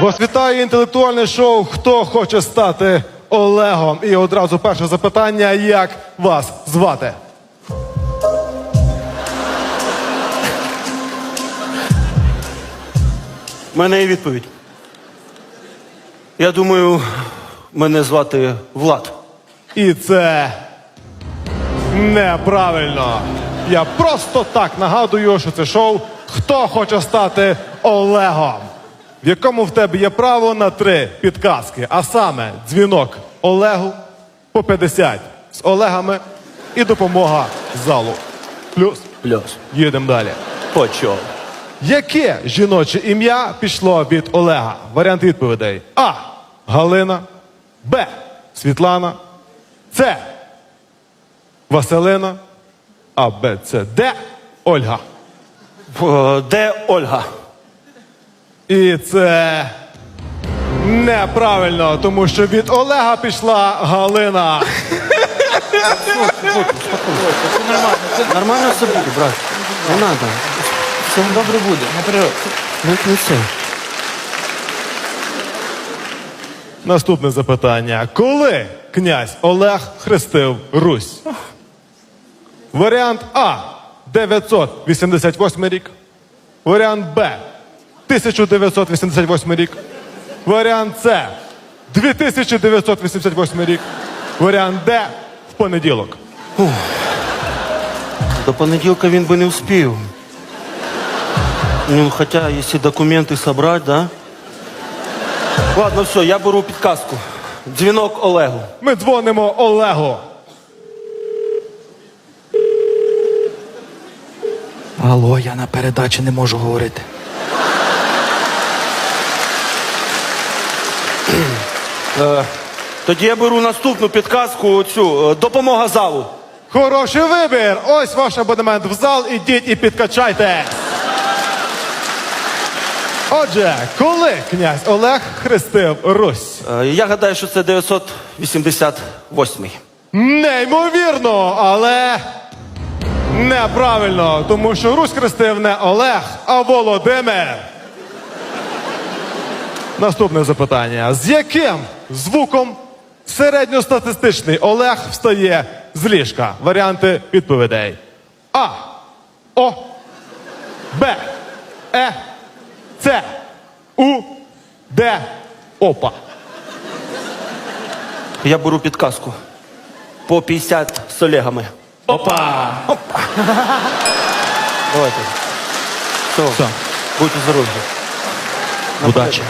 Вас вітає інтелектуальне шоу Хто хоче стати Олегом? І одразу перше запитання: як вас звати? У мене є відповідь. Я думаю, мене звати Влад. І це неправильно. Я просто так нагадую, що це шоу Хто хоче стати Олегом, в якому в тебе є право на три підказки, а саме дзвінок Олегу по 50 з Олегами і допомога залу. Плюс Плюс. їдемо далі. Почов. Яке жіноче ім'я пішло від Олега? Варіант відповідей: А. Галина, Б. Світлана, С. Василина, А, Б, С, Д. Ольга. Де Ольга? І це неправильно, тому що від Олега пішла Галина. Нормально все буде, брат. Не треба. Все добре буде. Не. Не, не все. Наступне запитання. Коли князь Олег хрестив Русь? Варіант А 988 рік. Варіант Б 1988 рік. Варіант С 2988 рік. Варіант Д в понеділок. До понеділка він би не вспів. Ну, хоча, якщо документи собрать, да? Ладно, все, я беру підказку. Дзвінок Олегу. Ми дзвонимо Олегу. Алло, я на передачі не можу говорити. Тоді я беру наступну підказку, цю е, допомога залу. Хороший вибір. Ось ваш абонемент в зал. Ідіть і підкачайте. Отже, коли князь Олег хрестив Русь? Е, Я гадаю, що це 988. Неймовірно, але неправильно, тому що Русь хрестив не Олег, а Володимир. Наступне запитання: з яким звуком середньостатистичний Олег встає з ліжка? Варіанти відповідей: А. О. Б. Е. С. У. Д. Опа. Я беру підказку. По 50 з Олегами. Опа. Давайте. Все. Все. Будьте здорові. Удачі.